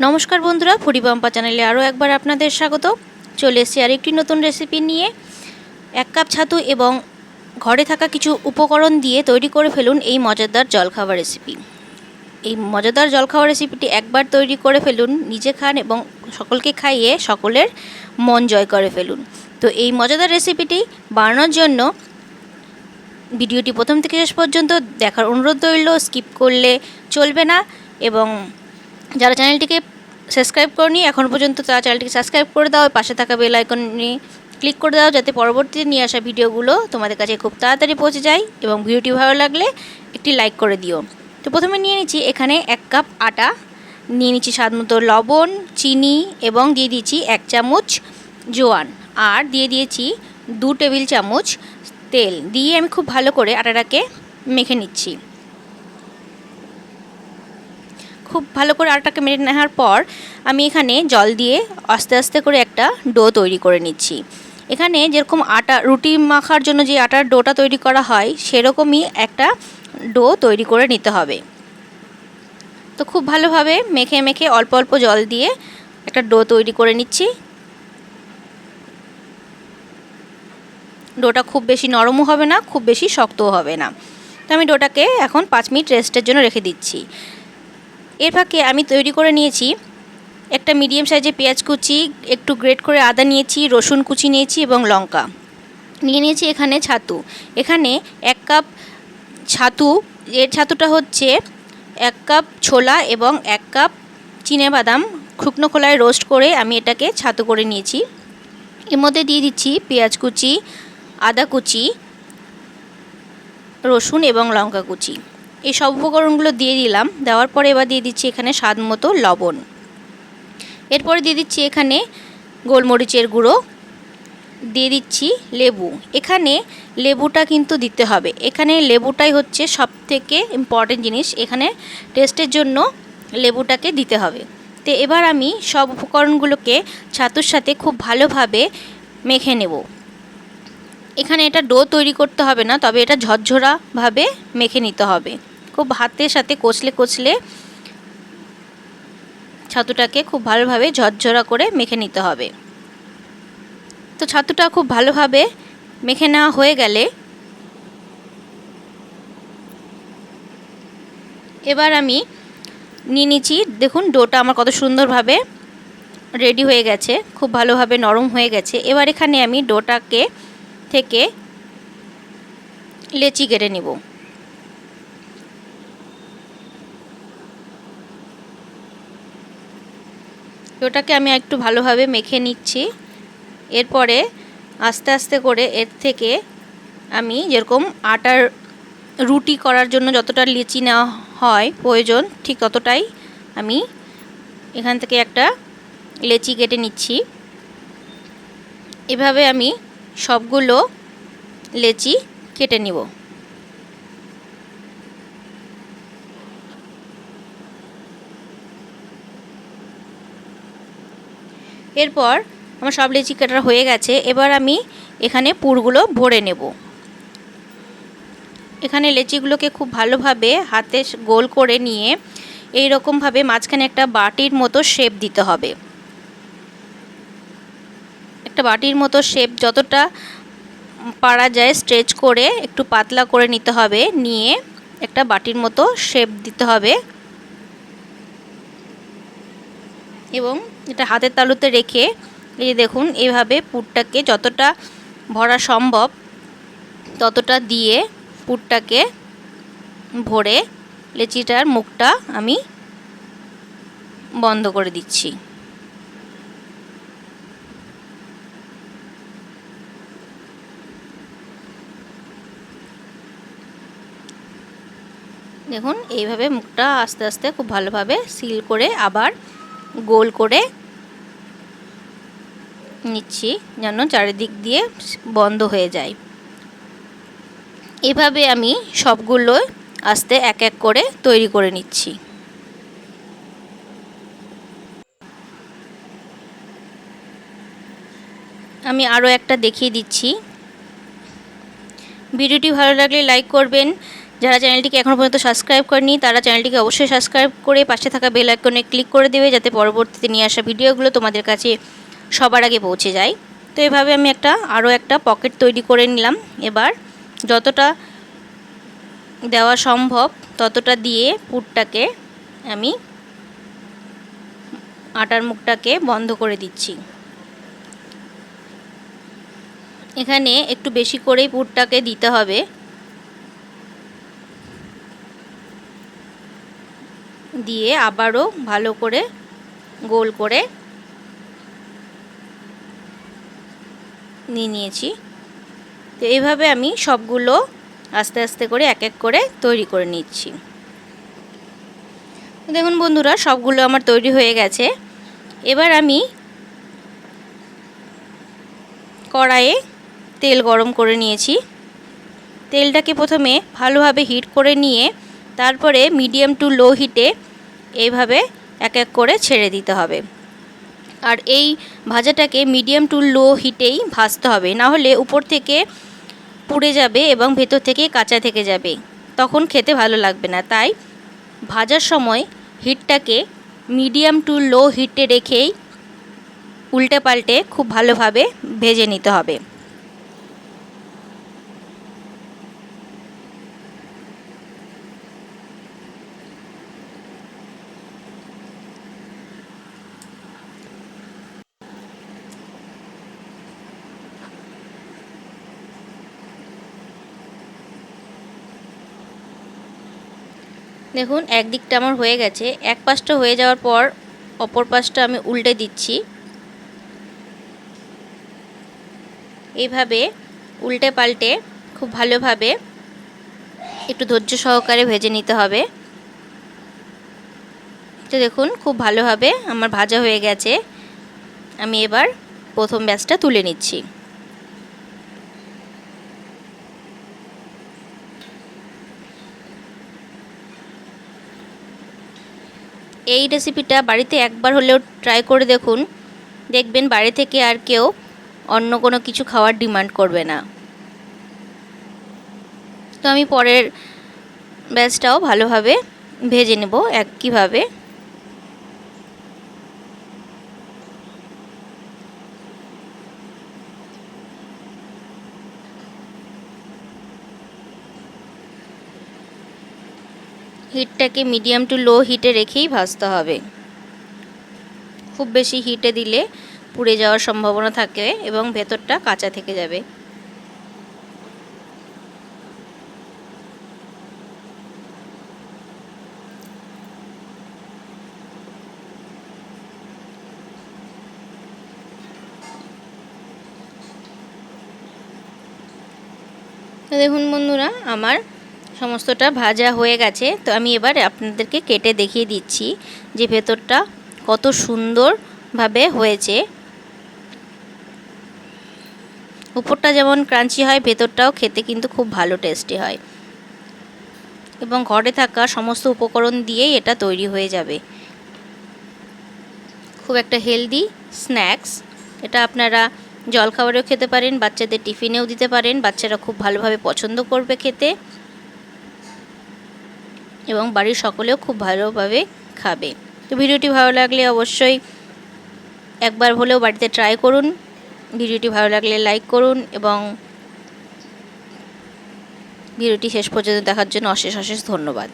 নমস্কার বন্ধুরা, ফুডি পাম্পা চ্যানেলে আরও একবার আপনাদের স্বাগত। চলে এসেছি আর একটি নতুন রেসিপি নিয়ে। এক কাপ ছাতু এবং ঘরে থাকা কিছু উপকরণ দিয়ে তৈরি করে ফেলুন এই মজাদার জলখাবার রেসিপি এই মজাদার জলখাবার রেসিপিটি একবার তৈরি করে ফেলুন, নিজে খান এবং সকলকে খাইয়ে সকলের মন জয় করে ফেলুন। তো এই মজাদার রেসিপিটি বানানোর জন্য ভিডিওটি প্রথম থেকে শেষ পর্যন্ত দেখার অনুরোধ রইল স্কিপ করলে চলবে না এবং যারা চ্যানেলটিকে সাবস্ক্রাইব করনি, এখন পর্যন্ত তারা চ্যানেলটিকে সাবস্ক্রাইব করে দাও, পাশে থাকা বেল আইকনে ক্লিক করে দাও, যাতে পরবর্তীতে নিয়ে আসা ভিডিওগুলো তোমাদের কাছে খুব তাড়াতাড়ি পৌঁছে যায় এবং ভিডিওটি ভালো লাগলে একটি লাইক করে দিও। তো প্রথমে নিয়ে নিচ্ছি এখানে এক কাপ আটা, নিয়ে নিচ্ছি মতো লবণ, চিনি এবং দিয়ে দিয়েছি এক চামচ জোয়ান আর দিয়ে দিয়েছি দু টেবিল চামচ তেল। দিয়ে আমি খুব ভালো করে আটাটাকে মেখে নিচ্ছি। খুব ভালো করে আটাকে মেরে নেওয়ার পর আমি এখানে জল দিয়ে আস্তে আস্তে করে একটা ডো তৈরি করে নিচ্ছি। এখানে যেরকম আটা, রুটি মাখার জন্য যে আটার ডোটা তৈরি করা হয়, সেরকমই একটা ডো তৈরি করে নিতে হবে। তো খুব ভালোভাবে মেখে মেখে অল্প অল্প জল দিয়ে একটা ডো তৈরি করে নিচ্ছি। ডোটা খুব বেশি নরমও হবে না, খুব বেশি শক্তও হবে না। তো আমি ডোটাকে এখন পাঁচ মিনিট রেস্টের জন্য রেখে দিচ্ছি। এর ফাঁকে আমি তৈরি করে নিয়েছি একটা মিডিয়াম সাইজে পেঁয়াজ কুচি, একটু গ্রেট করে আদা নিয়েছি, রসুন কুচি নিয়েছি এবং লঙ্কা। নিয়ে নিয়েছি এখানে ছাতু। এখানে এক কাপ ছাতু, এর ছাতুটা হচ্ছে এক কাপ ছোলা এবং এক কাপ বাদাম। শুকনো খোলায় রোস্ট করে আমি এটাকে ছাতু করে নিয়েছি। এর মধ্যে দিয়ে দিচ্ছি পেঁয়াজ কুচি, আদা কুচি, রসুন এবং লঙ্কা কুচি। এই সব উপকরণগুলো দিয়ে দিলাম। দেওয়ার পরে এবার দিয়ে দিচ্ছি এখানে স্বাদ মতো লবণ। এরপরে দিয়ে দিচ্ছি এখানে গোলমরিচের গুঁড়ো। দিয়ে দিচ্ছি লেবু। এখানে লেবুটা কিন্তু দিতে হবে। এখানে লেবুটাই হচ্ছে সব থেকে ইম্পর্টেন্ট জিনিস। এখানে টেস্টের জন্য লেবুটাকে দিতে হবে। তো এবার আমি সব উপকরণগুলোকে ছাতুর সাথে খুব ভালোভাবে মেখে নেব। এখানে এটা ডো তৈরি করতে হবে না, তবে এটা ঝরঝরাভাবে মেখে নিতে হবে। খুব হাতের সাথে কচলে কচলে ছাতুটাকে খুব ভালোভাবে ঝরঝরা করে মেখে নিতে হবে। তো ছাতুটা খুব ভালোভাবে মেখে নেওয়া হয়ে গেলে এবার আমি নিয়ে নিচ্ছি, দেখুন ডোটা আমার কত সুন্দরভাবে রেডি হয়ে গেছে, খুব ভালোভাবে নরম হয়ে গেছে। এবার এখানে আমি ডোটাকে থেকে লেচি কেটে নিব। ওটাকে আমি একটু ভালোভাবে মেখে নিচ্ছি। এরপরে আস্তে আস্তে করে এর থেকে আমি যেরকম আটার রুটি করার জন্য যতটা লিচি নেওয়া হয় প্রয়োজন, ঠিক ততটাই আমি এখান থেকে একটা লেচি কেটে নিচ্ছি। এভাবে আমি সবগুলো লেচি কেটে নিব। এরপর আমার সব লেচি কাটা হয়ে গেছে, এবার আমি এখানে পুরগুলো ভরে নেব। এখানে লেচিগুলোকে খুব ভালোভাবে হাতে গোল করে নিয়ে এই রকমভাবে মাঝখানে একটা বাটির মতো শেপ দিতে হবে। একটা বাটির মতো শেপ যতটা পারা যায় স্ট্রেচ করে একটু পাতলা করে নিতে হবে, নিয়ে একটা বাটির মতো শেপ দিতে হবে। এবং এটা হাতের তালুতে রেখে এই যে দেখুন এভাবে পুরটাকে যতটা ভরা সম্ভব ততটা দিয়ে পুরটাকে ভরে লেচিটার মুখটা আমি বন্ধ করে দিচ্ছি। দেখুন, এইভাবে মুখটা আস্তে আস্তে খুব ভালোভাবে সিল করে আবার গোল করে নিচ্ছি যেন চারিদিক দিয়ে বন্ধ হয়ে যায়। এভাবে আমি সবগুলো আস্তে এক এক করে তৈরি করে নিচ্ছি। আমি আরও একটা দেখিয়ে দিচ্ছি। ভিডিওটি ভালো লাগলে লাইক করবেন যারা চ্যানেলটিকে এখনও পর্যন্ত সাবস্ক্রাইব করেনি, তারা চ্যানেলটিকে অবশ্যই সাবস্ক্রাইব করে পাশে থাকা বেল আইকনে ক্লিক করে দেবে, যাতে পরবর্তীতে নিয়ে আসা ভিডিওগুলো তোমাদের কাছে সবার আগে পৌঁছে যায়। তো এভাবে আমি একটা, আরও একটা পকেট তৈরি করে নিলাম। এবার যতটা দেওয়া সম্ভব, ততটা দিয়ে পুরটাকে আমি আটার মুখটাকে বন্ধ করে দিচ্ছি। এখানে একটু বেশি করেই পুরটাকে দিতে হবে। দিয়ে আবারও ভালো করে গোল করে নিয়ে নিয়েছি। তো এইভাবে আমি সবগুলো আস্তে আস্তে করে এক এক করে তৈরি করে নিচ্ছি। দেখুন বন্ধুরা, সবগুলো আমার তৈরি হয়ে গেছে। এবার আমি কড়াইয়ে তেল গরম করে নিয়েছি। তেলটাকে প্রথমে ভালোভাবে হিট করে নিয়ে তারপরে মিডিয়াম টু লো হিটে এইভাবে এক এক করে ছেড়ে দিতে হবে। আর এই ভাজাটাকে মিডিয়াম টু লো হিটেই ভাজতে হবে। না হলে উপর থেকে পুড়ে যাবে এবং ভেতর থেকে কাঁচা থেকে যাবে। তখন খেতে ভালো লাগবে না। তাই ভাজার সময় হিটটাকে মিডিয়াম টু লো হিটে রেখেই উল্টে পাল্টে খুব ভালোভাবে ভেজে নিতে হবে। দেখুন, এক দিকটা আমার হয়ে গেছে। এক পাশটা হয়ে যাওয়ার পর অপর পাশটা আমি উল্টে দিচ্ছি। এইভাবে উল্টে পাল্টে খুব ভালোভাবে একটু ধৈর্য সহকারে ভেজে নিতে হবে। তো দেখুন, খুব ভালোভাবে আমার ভাজা হয়ে গেছে। আমি এবার প্রথম ব্যাচটা তুলে নিচ্ছি। এই রেসিপিটা বাড়িতে একবার হলেও ট্রাই করে দেখুন। দেখবেন বাড়ি থেকে আর কেউ অন্য কোনো কিছু খাওয়ার ডিমান্ড করবে না। তো আমি পরের ব্যাচটাও ভালোভাবে ভেজে নেব একইভাবে। হিটটাকে মিডিয়াম টু লো হিটে রেখেই ভাজতে হবে। খুব বেশি হিটে দিলে পুড়ে যাওয়ার সম্ভাবনা থাকে এবং ভেতরটা কাঁচা থেকে যাবে। দেখুন বন্ধুরা, আমার সমস্তটা ভাজা হয়ে গেছে। তো আমি এবার আপনাদেরকে কেটে দেখিয়ে দিচ্ছি যে ভেতরটা কত সুন্দরভাবে হয়েছে। উপরটা যেমন ক্রাঞ্চি হয়, ভেতরটাও খেতে কিন্তু খুব ভালো টেস্টি হয়। এবং ঘরে থাকা সমস্ত উপকরণ দিয়েই এটা তৈরি হয়ে যাবে। খুব একটা হেলদি স্ন্যাক্স এটা আপনারা জলখাবারেও খেতে পারেন, বাচ্চাদের টিফিনেও দিতে পারেন, বাচ্চারা খুব ভালোভাবে পছন্দ করবে খেতে। এবং বাড়ির সকলেও খুব ভালোভাবে খাবে। তো ভিডিওটি ভালো লাগলে অবশ্যই একবার হলেও বাড়িতে ট্রাই করুন। ভিডিওটি ভালো লাগলে লাইক করুন এবং ভিডিওটি শেষ পর্যন্ত দেখার জন্য অশেষ অশেষ ধন্যবাদ।